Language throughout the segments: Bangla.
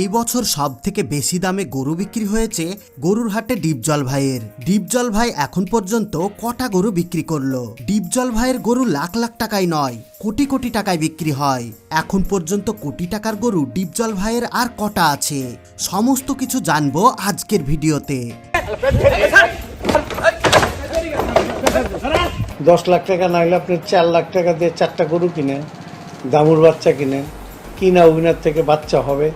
এই বছর সব থেকে বেশি দামে গরু বিক্রি হয়েছে গরুর হাটে ডিপজল ভাইয়ের ডিপজল ভাই এখন পর্যন্ত কটা গরু বিক্রি করল? ডিপজল ভাইয়ের গরু লাখ লাখ টাকায় নয়, কোটি কোটি টাকায় বিক্রি হয়। এখন পর্যন্ত কোটি টাকার গরু ডিপজল ভাইয়ের আর কটা আছে? সমস্ত কিছু জানব আজকের ভিডিওতে। দশ লাখ টাকা না হলে আপনি চার লাখ টাকা দিয়ে চারটা গরু কিনেন, দামুর বাচ্চা কিনেন, কিনা উইনার থেকে বাচ্চা হবে।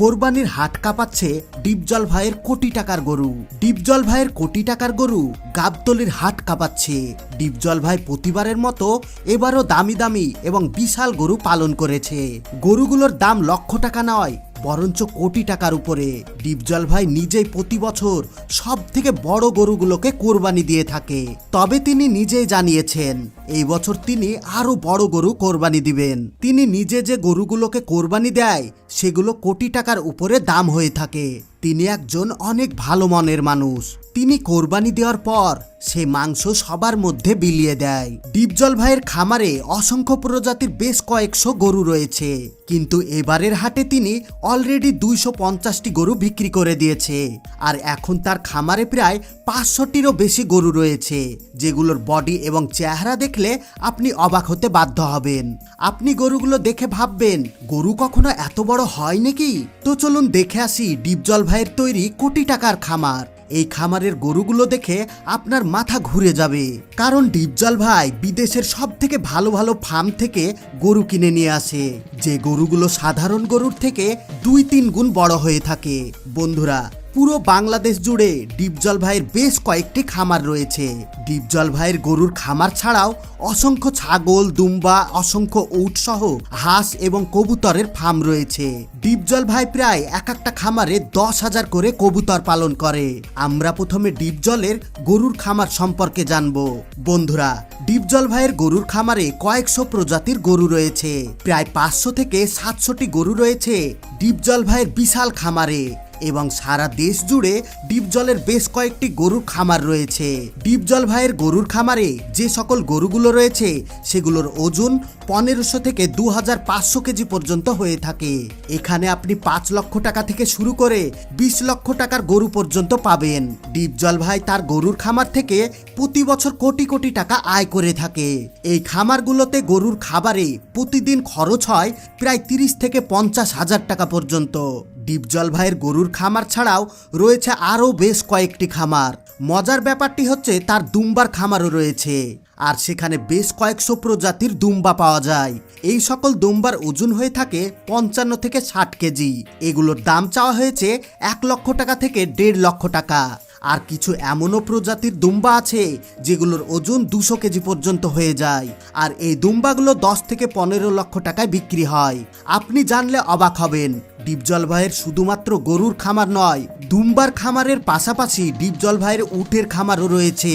কোরবানির হাট কাঁপাচ্ছে ডিপজল ভাইয়ের কোটি টাকার গরু। ডিপজল ভাইয়ের কোটি টাকার গরু গাবতলির হাট কাঁপাচ্ছে। ডিপজল ভাই প্রতিবারের মতো এবারও দামি দামি এবং বিশাল গরু পালন করেছে। গরুগুলোর দাম লক্ষ টাকা নয় বরঞ্চ কোটি টাকার উপরে। ডিপজল ভাই নিজেই প্রতি বছর সব থেকে বড় গরুগুলোকে কোরবানি দিয়ে থাকে। তবে তিনি নিজেই জানিয়েছেন, এই বছর তিনি আরও বড় গরু কোরবানি দিবেন। তিনি নিজে যে গরুগুলোকে কোরবানি দেয়, সেগুলো কোটি টাকার উপরে দাম হয়ে থাকে। তিনি একজন অনেক ভালো মনের মানুষ। তিনি কোরবানি দেওয়ার পর সে মাংস সবার মধ্যে বিলিয়ে দেয়। ডিপজল ভাইয়ের খামারে অসংখ্য প্রজাতির বেশ কয়েকশো গরু রয়েছে। কিন্তু এবারের হাটে তিনি অলরেডি দুইশো পঞ্চাশটি গরু বিক্রি করে দিয়েছে। আর এখন তার খামারে প্রায় পাঁচশোটিরও বেশি গরু রয়েছে, যেগুলোর বডি এবং চেহারা দেখলে আপনি অবাক হতে বাধ্য হবেন। আপনি গরুগুলো দেখে ভাববেন, গরু কখনো এত বড় হয় নাকি? তো চলুন দেখে আসি ডিপজল ভাইয়ের তৈরি কোটি টাকার খামার। এই খামারের গরুগুলো দেখে আপনার মাথা ঘুরে যাবে। কারণ ডিপজল ভাই বিদেশের সব থেকে ভালো ভালো ফার্ম থেকে গরু কিনে নিয়ে আসে। যে গরুগুলো সাধারণ গরুর থেকে দুই তিন গুণ বড় হয়ে থাকে। বন্ধুরা পুরো বাংলাদেশ জুড়ে ডিপজল ভাইয়ের বেশ কয়েকটি খামার রয়েছে। ডিপজল ভাইয়ের গরুর খামার ছাড়াও অসংখ্য ছাগল, দুম্বা, অসংখ্য উট সহ হাঁস এবং কবুতরের ফার্ম রয়েছে। ডিপজল ভাই প্রায় এক একটা খামারে দশ হাজার করে কবুতর পালন করে। আমরা প্রথমে ডিপজলের গরুর খামার সম্পর্কে জানব। বন্ধুরা, ডিপজল ভাইয়ের গরুর খামারে কয়েকশো প্রজাতির গরু রয়েছে। প্রায় পাঁচশো থেকে সাতশোটি গরু রয়েছে ডিপজল ভাইয়ের বিশাল খামারে। এবং সারা দেশ জুড়ে ডিপজলের বেশ কয়েকটি গরুর খামার রয়েছে। ডিপজল ভাইয়ের গরুর খামারে যে সকল গরুগুলো রয়েছে, সেগুলোর ওজন পনেরোশো থেকে দু হাজার পাঁচশো কেজি পর্যন্ত হয়ে থাকে। এখানে আপনি পাঁচ লক্ষ টাকা থেকে শুরু করে বিশ লক্ষ টাকার গরু পর্যন্ত পাবেন। ডিপজল ভাই তার গরুর খামার থেকে প্রতি বছর কোটি কোটি টাকা আয় করে থাকে। এই খামারগুলোতে গরুর খাবারে প্রতিদিন খরচ হয় প্রায় তিরিশ থেকে পঞ্চাশ হাজার টাকা পর্যন্ত। ডিপজল ভাইয়ের গরুর খামার ছাড়াও রয়েছে আরও বেশ কয়েকটি খামার। মজার ব্যাপারটি হচ্ছে তার দুম্বার খামারও রয়েছে। আর সেখানে বেশ কয়েকশো প্রজাতির দুম্বা পাওয়া যায়। এই সকল দুম্বার ওজন হয়ে থাকে পঞ্চান্ন থেকে ষাট কেজি। এগুলোর দাম চাওয়া হয়েছে এক লক্ষ টাকা থেকে দেড় লক্ষ টাকা। আর কিছু এমনও প্রজাতির দুম্বা আছে যেগুলোর ওজন দুশো কেজি পর্যন্ত হয়ে যায়। আর এই দুম্বাগুলো দশ থেকে পনেরো লক্ষ টাকায় বিক্রি হয়। আপনি জানলে অবাক হবেন ডিপজল ভাইয়ের শুধুমাত্র গরুর খামার নয়, দুম্বার খামারের পাশাপাশি ডিপজল ভাইয়ের উটের খামারও রয়েছে।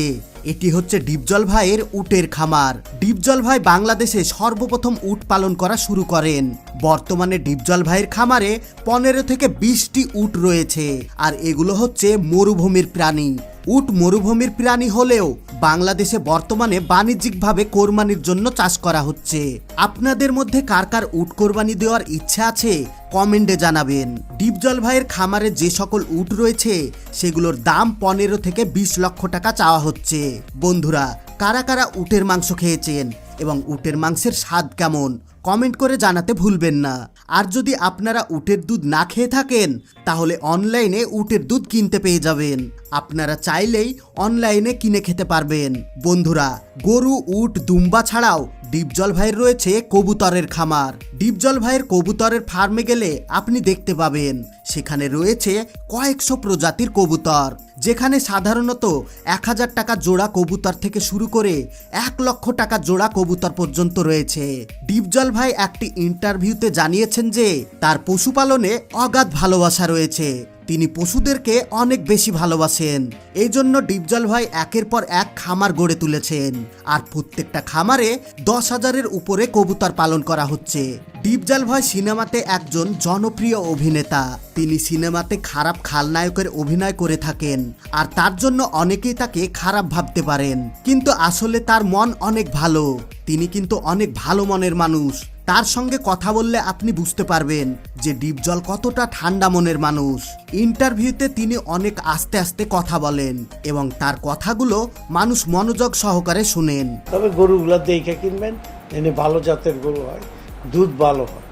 এটি হচ্ছে ডিপজল ভাইয়ের উটের খামার। ডিপজল ভাই বাংলাদেশে সর্বপ্রথম উট পালন করা শুরু করেন। বর্তমানে ডিপজল ভাইয়ের খামারে পনেরো থেকে বিশটি উট রয়েছে, আর এগুলো হচ্ছে মরুভূমির প্রাণী। উট মরুভূমির প্রাণী হলেও বাংলাদেশে বর্তমানে বাণিজ্যিকভাবে কোরবানির জন্য চাষ করা হচ্ছে। আপনাদের মধ্যে কার কার উট কোরবানি দেওয়ার ইচ্ছা আছে? কমেন্টে জানাবেন, ডিপজল ভাইয়ের খামারে যে সকল উট রয়েছে, সেগুলোর দাম পনেরো থেকে বিশ লক্ষ টাকা চাওয়া হচ্ছে। বন্ধুরা, কারা কারা উটের মাংস খেয়েছেন এবং উটের মাংসের স্বাদ কেমন? কমেন্ট করে জানাতে ভুলবেন না। আর যদি আপনারা উটের দুধ না খেয়ে থাকেন, তাহলে অনলাইনে উটের দুধ কিনতে পেয়ে যাবেন। আপনারা চাইলেই অনলাইনে কিনে খেতে পারবেন। বন্ধুরা, গরু, উট, দুম্বা ছাড়াও ডিপজল ভাইয়ের রয়েছে কবুতরের খামার। ডিপজল ভাইয়ের কবুতরের ফার্মে গেলে আপনি দেখতে পাবেন সেখানে রয়েছে কয়েকশো প্রজাতির কবুতর, যেখানে সাধারণত এক হাজার টাকা জোড়া কবুতর থেকে শুরু করে এক লক্ষ টাকা জোড়া কবুতর পর্যন্ত রয়েছে। ডিপজল ভাই একটি ইন্টারভিউতে জানিয়েছেন যে, তার পশুপালনে অগাধ ভালোবাসা রয়েছে। তিনি পশুদেরকে অনেক বেশি ভালোবাসেন। এই জন্য ডিপজল ভাই একের পর এক খামার গড়ে তুলেছেন। আর প্রত্যেকটা খামারে দশ হাজারের উপরে কবুতর পালন করা হচ্ছে। ডিপজল ভয় সিনেমাতে একজন জনপ্রিয় অভিনেতা। তিনি সিনেমাতে খারাপ খালনায়কের অভিনয় করে থাকেন, আর তার জন্য অনেকেই তাকে খারাপ ভাবতে পারেন। কিন্তু আসলে তার মন অনেক ভালো। তিনি কিন্তু অনেক ভালো মনের মানুষ। তার সঙ্গে কথা বললে আপনি বুঝতে পারবেন যে ডিপজল কতটা ঠান্ডা মনের মানুষ। ইন্টারভিউতে তিনি অনেক আস্তে আস্তে কথা বলেন এবং তার কথাগুলো মানুষ মনোযোগ সহকারে শুনেন। তবে গরুগুলো দেখে কিনবেন, এনে ভালো জাতের গরু হয়। দুধ ভালো হয়।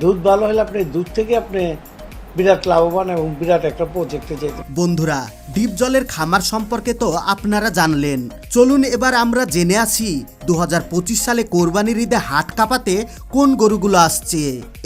দুধ ভালো হলে আপনি দুধ থেকে আপনি বিরাট লাভবান এবং বিরাট একটা প্রজেক্টে যেতে বন্ধুরা, ডিপ জলের খামার সম্পর্কে তো আপনারা জানলেন। চলুন এবার আমরা জেনে আসি দু হাজার পঁচিশ সালে কোরবানির ঈদে হাট কাঁপাতে কোন গরুগুলো আসছে।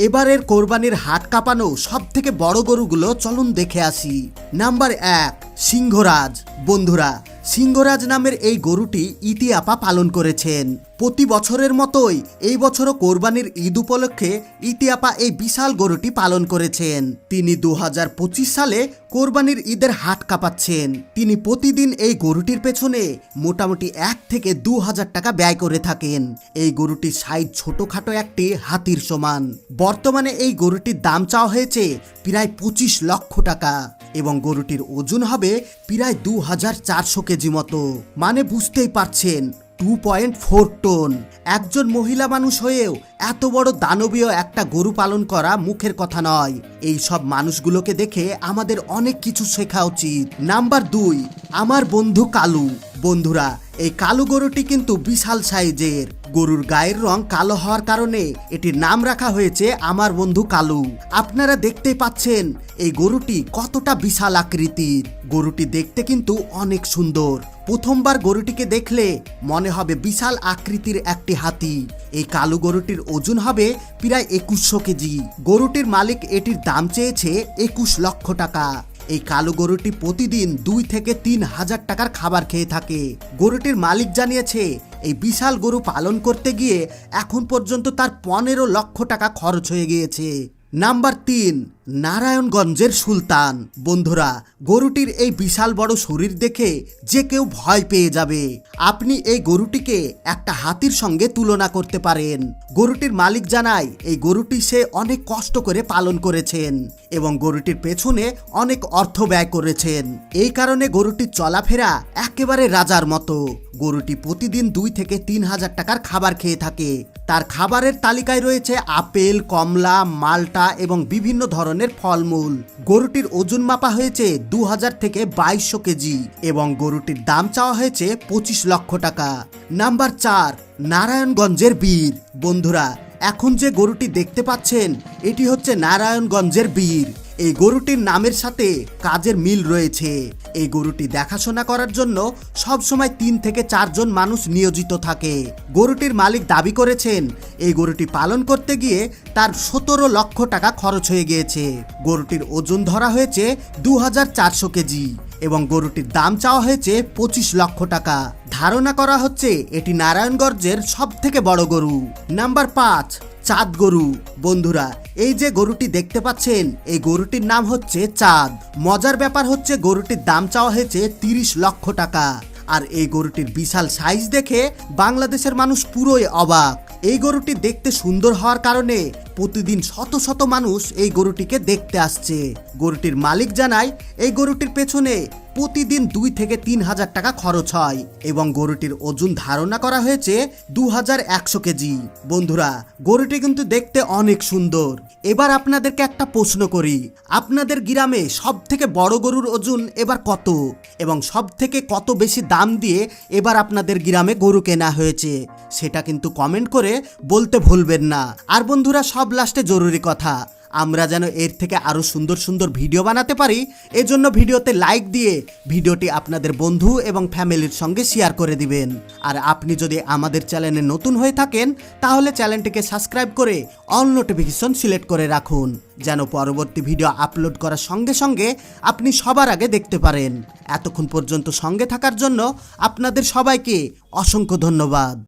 এবারের কোরবানির হাট কাঁপানো সব থেকে বড় গরুগুলো চলুন দেখে আসি। নাম্বার এক, সিংহরাজ। বন্ধুরা সিংহরাজ নামের এই গরুটি ইতিআপা পালন করেছেন। প্রতি বছরের মতোই এই বছরও কোরবানির ঈদ উপলক্ষে ইতিআপা এই বিশাল গরুটি পালন করেছেন। তিনি দু হাজার পঁচিশ সালে কোরবানির ঈদের হাট কাঁপাচ্ছেন। তিনি প্রতিদিন এই গরুটির পেছনে মোটামুটি এক থেকে দু হাজার টাকা ব্যয় করে থাকেন। এই গরুটির সাইজ ছোটখাটো একটি, হাতির সমান। বর্তমানে এই গরুটির দাম চাওয়া হয়েছে প্রায় পঁচিশ লক্ষ টাকা। এবং গরুটির ওজন হবে প্রায় দু হাজার চারশো কেজি মতো। মানে বুঝতেই পারছেন টু পয়েন্ট ফোর টন একজন মহিলা মানুষ হয়েও এত বড় দানবীয় একটা গরু পালন করা মুখের কথা নয়। এই সব মানুষগুলোকে দেখে আমাদের অনেক কিছু শেখা উচিত। নাম্বার দুই, আমার বন্ধু কালু। বন্ধুরা, এই কালো গরুটি কিন্তু বিশাল সাইজের। গরুর গায়ের রং কালো হওয়ার কারণে এটির নাম রাখা হয়েছে আমার বন্ধু কালু। আপনারা দেখতে পাচ্ছেন এই গরুটি কতটা বিশাল আকৃতির। গরুটি দেখতে কিন্তু অনেক সুন্দর। প্রথমবার গরুটিকে দেখলে মনে হবে বিশাল আকৃতির একটি হাতি। এই কালো গরুটির ওজন হবে প্রায় একুশশো কেজি। গরুটির মালিক এটির দাম চেয়েছে একুশ লক্ষ টাকা। এই কালো গরুটি প্রতিদিন দুই থেকে তিন হাজার টাকার খাবার খেয়ে থাকে। গরুটির মালিক জানিয়েছে এই বিশাল গরু পালন করতে গিয়ে এখন পর্যন্ত তার পনেরো লক্ষ টাকা খরচ হয়ে গিয়েছে। নাম্বার তিন, নারায়ণগঞ্জের সুলতান। বন্ধুরা, গরুটির এই বিশাল বড় শরীর দেখে যে কেউ ভয় পেয়ে যাবে। আপনি এই গরুটিকে একটা হাতির সঙ্গে তুলনা করতে পারেন। গরুটির মালিক জানায়, এই গরুটি সে অনেক কষ্ট করে পালন করেছেন এবং গরুটির পেছনে অনেক অর্থ ব্যয় করেছেন। এই কারণে গরুটির চলাফেরা একেবারে রাজার মতো। গরুটি প্রতিদিন দুই থেকে তিন হাজার টাকার খাবার খেয়ে থাকে। তার খাবারের তালিকায় রয়েছে আপেল, কমলা, মাল্টা এবং বিভিন্ন ধরনের ফলমূল। গরুটির ওজন মাপা হয়েছে দু হাজার থেকে বাইশশো কেজি এবং গরুটির দাম চাওয়া হয়েছে পঁচিশ লক্ষ টাকা। নাম্বার চার, নারায়ণগঞ্জের বীর। বন্ধুরা, এখন যে গরুটি দেখতে পাচ্ছেন, এটি হচ্ছে নারায়ণগঞ্জের বীর। এই গরুটির নামের সাথে কাজের মিল রয়েছে। এই গরুটি দেখাশোনা করার জন্য সব সময় তিন থেকে চারজন মানুষ নিয়োজিত থাকে। গরুটির মালিক দাবি করেছেন, এই গরুটি পালন করতে গিয়ে তার সতেরো লক্ষ টাকা খরচ হয়ে গিয়েছে। গরুটির ওজন ধরা হয়েছে দু হাজার চারশো কেজি এবং গরুটির দাম চাওয়া হয়েছে পঁচিশ লক্ষ টাকা। ধারণা করা হচ্ছে, এটি নারায়ণগঞ্জের সব থেকে বড় গরু। নাম্বার পাঁচ চাঁদ গরু। বন্ধুরা, এই যে গরুটি দেখতে পাচ্ছেন, এই গরুটির নাম হচ্ছে চাঁদ। মজার ব্যাপার হচ্ছে গরুটির দাম চাওয়া হয়েছে তিরিশ লক্ষ টাকা। আর এই গরুটির বিশাল সাইজ দেখে বাংলাদেশের মানুষ পুরোই অবাক। এই গরুটি দেখতে সুন্দর হওয়ার কারণে প্রতিদিন শত শত মানুষ এই গরুটিকে দেখতে আসছে। গরুটির মালিক জানায়, এই গরুটির পেছনে প্রতিদিন দুই থেকে তিন হাজার টাকা খরচ হয় এবং গরুটির ওজন ধারণা করা হয়েছে দু হাজার একশো কেজি। বন্ধুরা, গরুটি কিন্তু দেখতে অনেক সুন্দর। এবার আপনাদেরকে একটা প্রশ্ন করি, আপনাদের গ্রামে সব থেকে বড় গরুর ওজন এবার কত? এবং সব থেকে কত বেশি দাম দিয়ে এবার আপনাদের গ্রামে গরু কেনা হয়েছে? সেটা কিন্তু কমেন্ট করে বলতে ভুলবেন না। আর বন্ধুরা, সব লাস্টে জরুরি কথা আমরা যেন এর থেকে আরও সুন্দর সুন্দর ভিডিও বানাতে পারি। এজন্য ভিডিওতে লাইক দিয়ে ভিডিওটি আপনাদের বন্ধু এবং ফ্যামিলির সঙ্গে শেয়ার করে দিবেন। আর আপনি যদি আমাদের চ্যানেলে নতুন হয়ে থাকেন, তাহলে চ্যানেলটিকে সাবস্ক্রাইব করে অল নোটিফিকেশন সিলেক্ট করে রাখুন, যেন পরবর্তী ভিডিও আপলোড করার সঙ্গে সঙ্গে আপনি সবার আগে দেখতে পারেন। এতক্ষণ পর্যন্ত সঙ্গে থাকার জন্য আপনাদের সবাইকে অসংখ্য ধন্যবাদ।